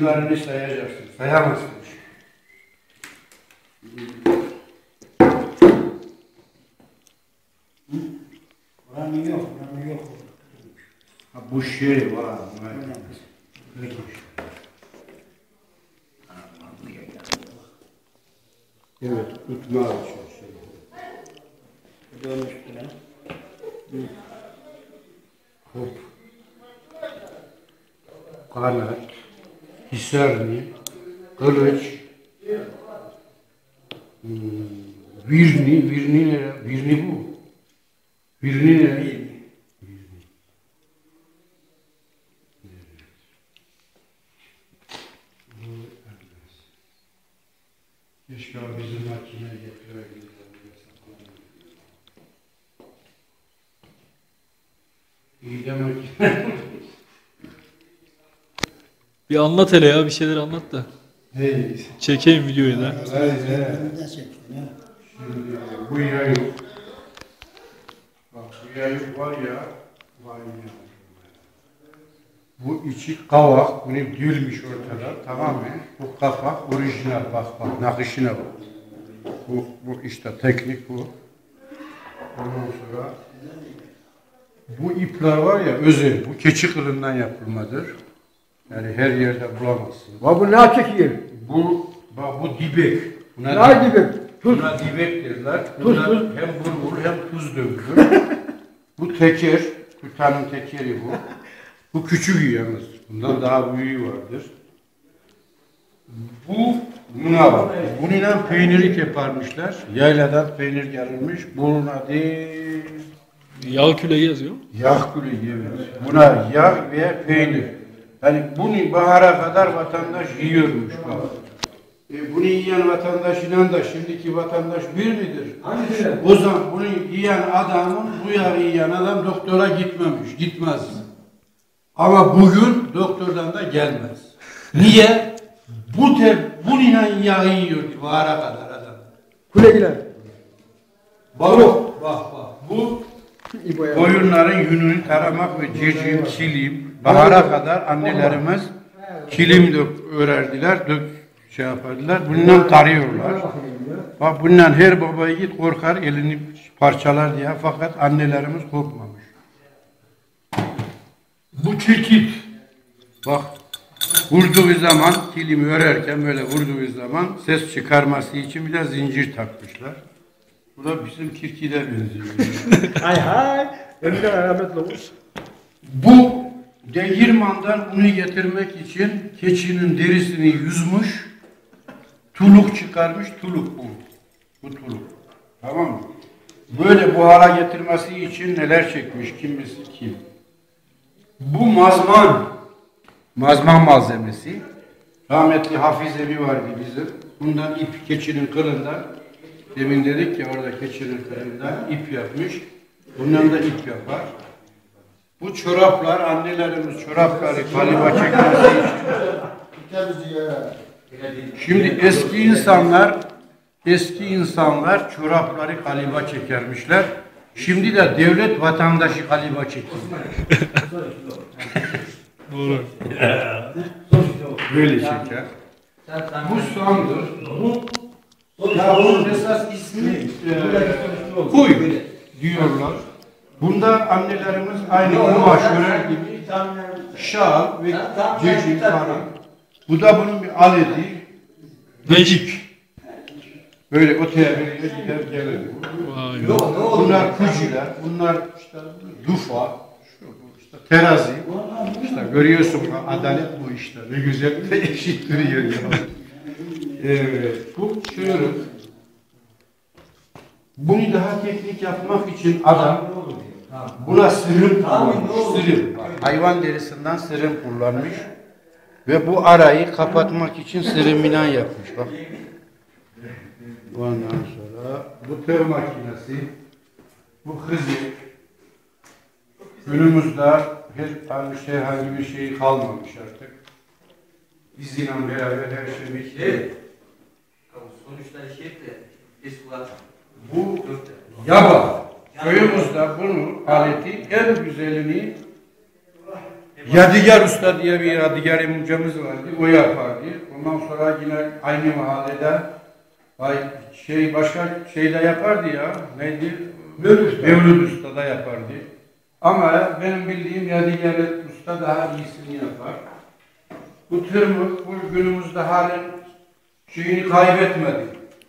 Bunlarını sayacaksın. Sayamazsın. Buranın yok, buranın yok. Ha, bu şey var. Peki. Evet, tutma açıyor. Dön üstüne. Hop. Kanat, hisarlı, kılıç, hmm, virni, virni ne? Virni bu. Virni ne? Keşke o bizim makineye getirebilirler. İyi de. Bir anlat hele ya bir şeyler anlat da. Hey. Çekeyim videoyu da. Çektin ha. Şimdi bu yayık. Bak bu yayık var ya. Vay ya. Bu içi kavak. Bunu dülmüş ortada. Tamam mı? Bu kapak orijinal. Bak bak nakışına bak. Bu, bu işte teknik bu. Ondan sonra bu ipler var ya özel. Bu keçi kılından yapılmadır. Yani her yerde bulamazsın. Bak bu ne çekiyor? Bu bak bu dibek. Buna Ne gibi? Tuz. Buna dibek derler. Tuz, Buna tuz. hem bulgur hem tuz dökülür. bu teker, tutanın tekeri bu. Bu küçük yalnız. Bundan daha büyüğü vardır. Bu buna bak. Bununla peynirlik yaparmışlar. Yayladan peynir gelirmiş. Bunun adı Yağ küle yazıyor. yağ külü evet. Buna yağ veya peynir. Yani bunu bahara kadar vatandaş yiyormuş bak. E, bunu yiyen vatandaşıyla da şimdiki vatandaş bir midir? O zaman bunu yiyen adamın bu yağı yiyen adam doktora gitmemiş, gitmez. Ama bugün doktordan da gelmez. Niye? Bu te, bununla yağı yiyordu bahara kadar adam. Kulegiler. Balık. Bak bak. Bu. Koyunların yününü taramak ve civciv, kilim, bahara kadar annelerimiz kilim dök, örerdiler, dök, şey yapardılar. Bundan tarıyorlar. Bak bundan her baba yiğit korkar elini parçalar diye fakat annelerimiz korkmamış. Bu çekit. Bak vurduğu zaman kilimi örerken böyle vurduğu zaman ses çıkarması için bir de zincir takmışlar. Bu da bizim kirkide benziyor. Hay hay. Önüne rahmetli olmuş. Bu değirmandan unu getirmek için keçinin derisini yüzmüş, tuluk çıkarmış, tuluk bu. Bu tuluk. Tamam mı? Böyle buhara getirmesi için neler çekmiş kim bilsin kim. Bu mazman, mazman malzemesi. Rahmetli Hafiz Ebi vardı bizim. Bundan ip keçinin kılından, demin dedik ya orada keçinin kılından ip yapmış. Bundan da ip yapar. Bu çoraplar, annelerimiz çorapları kaliba çekmesi için. Şimdi eski insanlar, eski insanlar çorapları kaliba çekermişler. Şimdi de devlet vatandaşı kaliba çekiyor. Doğru. Böyle çeker. Bu soğandır. Bu tavuğun esas ismi e, kuy diyorlar. Bunda annelerimiz aynı kumaş örer gibi şal ve cecik falan. Bu da bunun bir aleti. Becik. Böyle öteye beriye gider gelir. Bunlar kuciler, bunlar işte dufa, şu bu işte terazi. İşte görüyorsun adalet bu işte. Ne güzel de eşit duruyor ya. Evet, bu çığırık. Bunu daha teknik yapmak için adam buna sırım kullanmış. Sırım. Hayvan derisinden sırım kullanmış. Ve bu arayı kapatmak için sırım bina yapmış. Bak. Ondan sonra bu tır makinesi, bu hızı. Günümüzde her tane şey, herhangi bir şey kalmamış artık. İzinle beraber her şey bitti. Evet. Sonuçta şey de Bu yaba. Köyümüzde bunun aleti en güzelini Yadigar Usta diye bir Yadigar amcamız vardı. O yapardı. Ondan sonra yine aynı mahallede ay şey başka şeyde yapardı ya. Neydi? Mevlüt Usta. Mevlüt Usta da yapardı. Ama benim bildiğim Yadigar Usta daha iyisini yapar. Bu tırmık bu günümüzde halen şeyini kaybetmedi.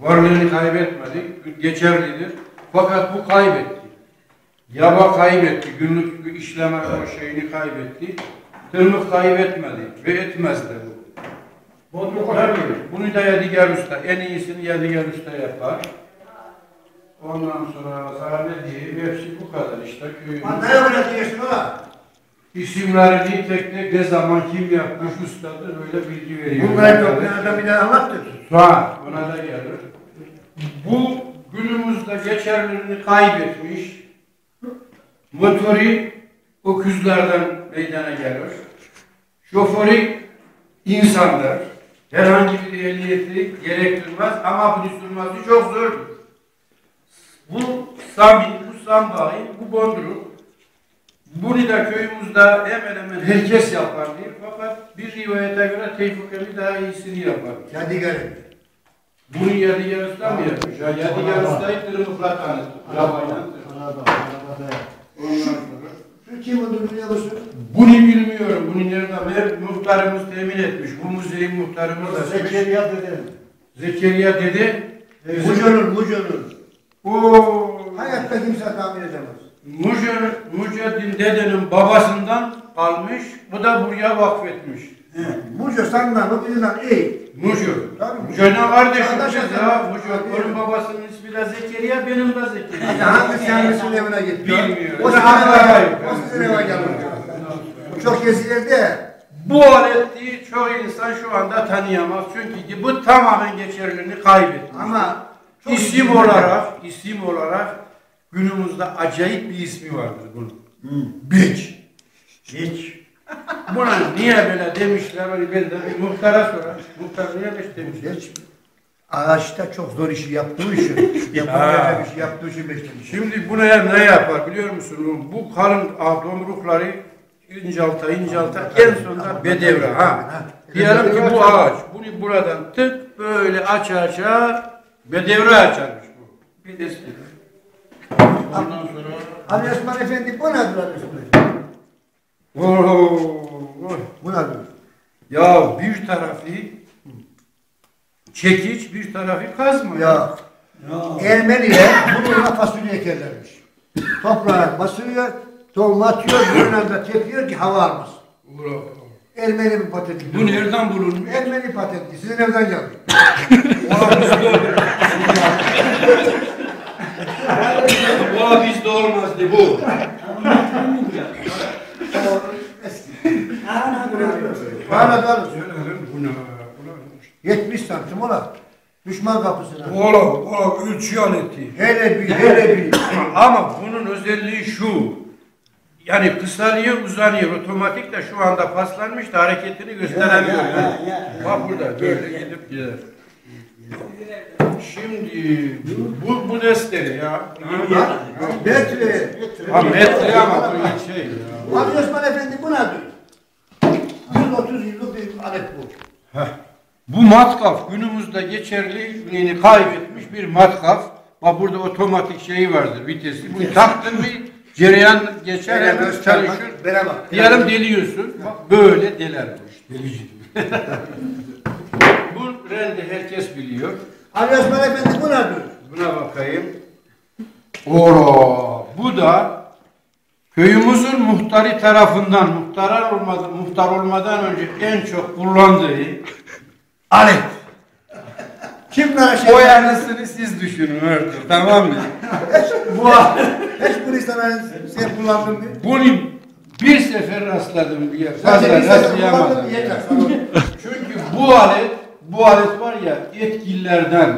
Varlığını kaybetmedi. Geçerlidir. Fakat bu kaybetti. Yaba kaybetti. Günlük işleme o şeyini kaybetti. Tırmık kaybetmedi. Ve etmez de bu. Bunu da Yadigar Usta. En iyisini Yadigar Usta yapar. Ondan sonra sana ne diyeyim? Hepsi bu kadar işte. Köyün Ne öğretiyorsun ola? isimlerini tek tek ne zaman kim yapmış ustadır böyle bilgi veriyor. Bunları toplayan bir daha anlattır. Sonra ona da gelir. Bu geçerliliğini kaybetmiş motoru öküzlerden meydana gelir. Şoförü insanlar. Herhangi bir ehliyeti gerektirmez ama bunu sürmesi çok zordur. Bu Sami, bu Sambayi, bu Bonduruk. Bunu da köyümüzde hemen hemen herkes yapar diye. Fakat bir rivayete göre Tevfik daha iyisini yapar. Yadigar'ın. Bunu Yadigar Usta mı yapmış? Ya tanıttı. Yabayla. Ondan sonra. Şu kim olduğunu biliyor musun? Bunu bilmiyorum. Bunu nereden ver? Muhtarımız temin etmiş. Bu muzeyin muhtarımız da. Zekeriya dedim. Zekeriya dedi. Mujon'un, Mujon'un. O Hayatta kimse tahmin edemez. Mucur, Muceddin dedenin babasından kalmış. Bu da buraya vakfetmiş. Mujo senden, o bizden iyi. Mucur. Tabii. Mucur'un kardeşimiz Kardeş ya. Mucur. Onun babasının ismi de Zekeriya, benim de Zekeriya. Hadi hangi kendisinin evine gitti? Bilmiyor. O sizin eve, yok. o sizin eve gelmiş. Bu çok ezilirdi. Bu aleti çoğu insan şu anda tanıyamaz. Çünkü bu tamamen geçerliliğini kaybetmiş. Ama çok isim olarak, isim olarak günümüzde acayip bir ismi vardır bunun. Biç. Biç. Buna niye böyle demişler? Onu ben de bir muhtara sorar. Muhtar niye beş demişler? Hiç ağaçta çok zor işi yaptığı için, yapamayacak işi yaptığı için beşlemiş. Şimdi buna ne yapar biliyor musun? Bu kalın domrukları incelta incelta en sonunda bedevre ha. Diyelim ki bu ağaç. Bunu buradan tık böyle aça aça bedevre açarmış bu. Bir eski. Ondan sonra Ali Osman Efendi bu nedir Osman Efendi? Oo, Bu nedir? ya bir tarafı çekiç bir tarafı kazma. Ya Ermeniler bununla fasulye ekerlermiş. Toprağa basıyor, tohum atıyor, anda çekiyor ki hava almasın. Ermeni bir patenti. Bu nereden bulunmuş? Ermeni patenti. Sizin evden geldi. Valla bizde olmazdı bu. Bana da Bu ne? 70 santim ola. Düşman kapısına. Ola, ola üç yan etti. Hele bir, hele bir. Ama bunun özelliği şu. Yani kısalıyor, uzanıyor. Otomatik de şu anda paslanmış da hareketini gösteremiyor. Ya, ya. Bak burada böyle gidip gider. Şimdi bu bu desteri ya. Metre. Ha metre ama bu şey. Ali Osman Efendi bu nedir? 130 yıllık bir alet bu. Bu matkaf günümüzde geçerliliğini kaybetmiş bir matkaf. Bak burada otomatik şeyi vardır vitesi. Bunu taktın mı cereyan geçer hemen çalışır. bere bak. Diyelim deliyorsun. Bak böyle deler bu iş. Delici. bu rende herkes biliyor. Ali Osman Efendi bu nedir? Buna bakayım. Oro. Bu da köyümüzün muhtarı tarafından muhtar olmadan, muhtar olmadan önce en çok kullandığı alet. Kimlere şey O yanısını siz düşünün artık tamam mı? Bu Hiç bunu sana sen kullandın mı? Bunu bir sefer rastladım bir yer. Fazla rastlayamadım. Çünkü bu alet, bu alet var ya etkillerden,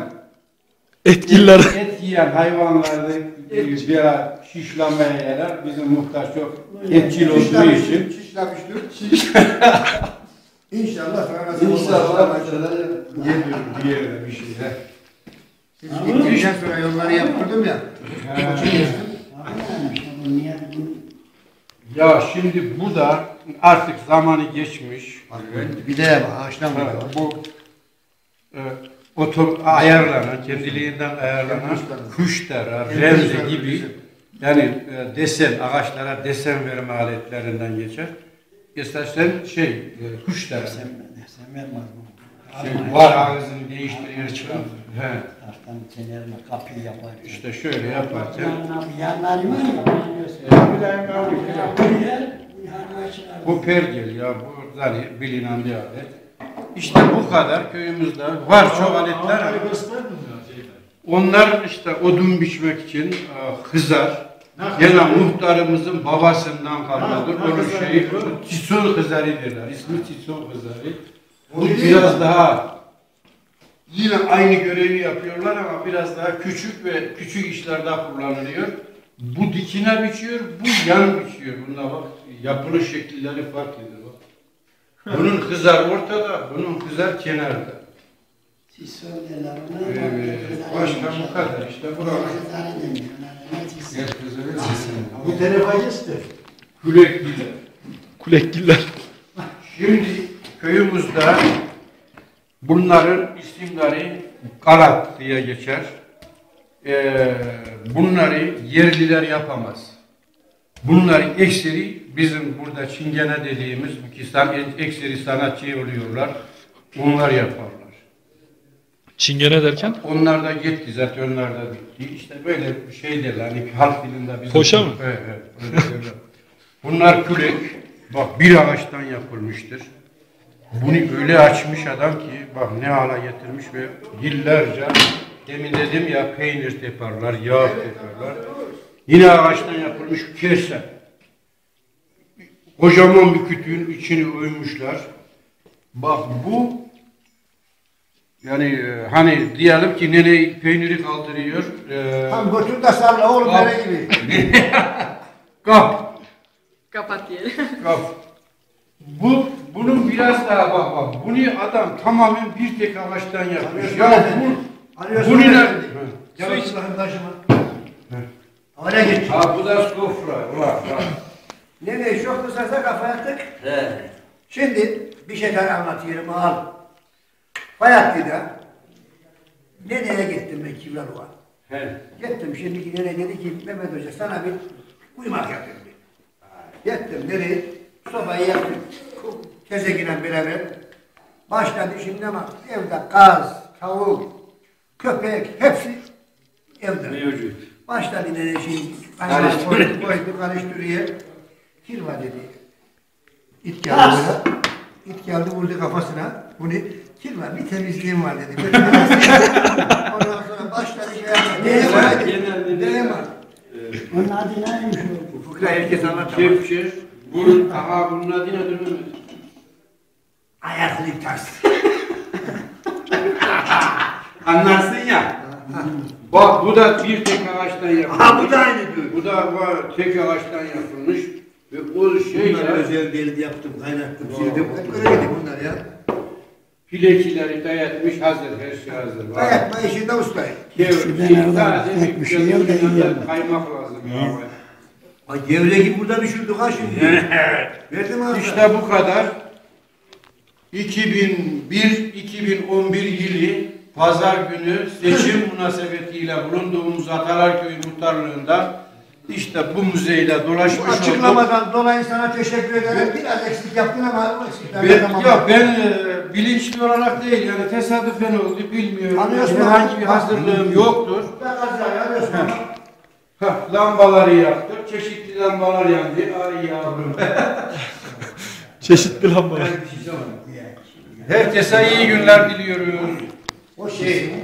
Etkililer. et yiyen hayvanlarda bir şişlenmeye yarar. Bizim muhtaç çok etçil olduğu için. Şişlemiştir. İnşallah sana nasip. İnşallah geliyorum bir yerde bir şeyler. Siz gittikten sonra yolları yaptırdım ya. Ya şimdi bu da artık zamanı geçmiş. Bir de ağaçtan vuruyor. bu e, oto ayarlanan, kendiliğinden ayarlanan kuş dara, remzi gibi yani e, desen, ağaçlara desen verme aletlerinden geçer. Esasen şey, e, kuş dara. Sen, vermez? Şey, var ağzını değiştiriyor çıkar. He. Taraftan çenerme kapıyı yapar. İşte şöyle yaparken Yanlar, yanları var ya. Bu pergel ya bu yani bilinen bir alet. İşte bu kadar köyümüzde var çok aletler onlar işte odun biçmek için e, hızar. Gene muhtarımızın babasından kalmadır. Onun şeyi Tison hızarı derler. İsmi Tison hızarı. Bu biraz daha yine aynı görevi yapıyorlar ama biraz daha küçük ve küçük işlerde kullanılıyor. Bu dikine biçiyor, bu yan biçiyor. Bunda bak yapılış şekilleri farklıdır bak. Bunun kızar ortada, bunun kızar kenarda. Siz söylerler. Evet, başka bu kadar işte. Ne çizsin? Bu telefacıstır. Külek gider. Kulekgiller. Şimdi köyümüzde bunların isimleri Galat diye geçer. Ee, bunları yerliler yapamaz. Bunların ekseri bizim burada çingene dediğimiz bu ki san, ekseri sanatçı oluyorlar. Onlar yaparlar. Çingene derken? Onlar da gitti zaten onlar da bitti. İşte böyle bir şey derler. Hani halk dilinde bizim. Poşa mı? Evet, evet. öyle. Bunlar külek. Bak bir ağaçtan yapılmıştır. Bunu öyle açmış adam ki bak ne hale getirmiş ve yıllarca demin dedim ya peynir teparlar, yağ teparlar. Yine ağaçtan yapılmış kese. Kocaman bir kütüğün içini oymuşlar. Bak bu yani e, hani diyelim ki nene peyniri kaldırıyor. E, Tam götür de salla oğlum Al. böyle gibi. kap. Kapat diyelim. Kap. Bu bunun biraz daha bak bak. Bunu adam tamamen bir tek ağaçtan yapmış. Ya bu bunu ne? Gel Allah'ın taşıma. Öyle git. Ha bu da sofra. Ulan, bak. Nereye çok kısarsa kafaya tık. He. Şimdi bir şeyler anlatıyorum al. Bayatlı'da nereye gittim ben Kivralığa? He. Gittim şimdi nereye dedi ki Mehmet Hoca sana bir uyumak yapayım dedi. Gittim nereye? Sobayı yaktım. Tezekine beraber. Başladı şimdi ama evde kaz, tavuk, köpek hepsi evde. Mevcut. Başladı nereye şey Karıştırıyor. koydu karıştırıyor. Kirva dedi. İt geldi böyle. İt geldi vurdu kafasına. Bunu kirva bir temizliğim var dedi. Ondan sonra başladı şey. Neye var. Neye var? Onun adı neymiş o? Bu fıkra herkes anlatamaz. Kepçe. Bunun, aha bunun adı ne dönüyor? Ayaklı tas. Anlarsın ya. Bak bu da bir tek ağaçtan yapılmış. Ha bu da aynı diyor. Bu da var, tek ağaçtan yapılmış. Ve o şey ya, özel deldi yaptım, kaynattım, sildim. Hep öyle dedi bunlar ya. pilekileri dayatmış hazır, her şey hazır. Var. Dayatma işinde ustayım. Kev- Şuradan şey, oradan taze tek bir şey yok da iyi. Kaymak lazım. Ay gevreki burada düşürdük ha şimdi. Verdim abi. İşte bu kadar. 2001-2011 yılı pazar günü seçim münasebetiyle bulunduğumuz Atalarköy Muhtarlığı'nda işte bu müzeyle Bu dolaşmış olduk. açıklamadan dolayı sana teşekkür ederim. Biraz eksik yaptın ama eksikler Ben, tamam. ya ben e, bilinçli olarak değil yani tesadüfen oldu bilmiyorum. Anlıyorsun. Herhangi bir hazırlığım yoktur. Ben kazayı arıyorsun. Heh, lambaları yaktık. Çeşitli lambalar yandı. Ay yavrum. Çeşitli lambalar. Herkese iyi günler diliyorum. O şey,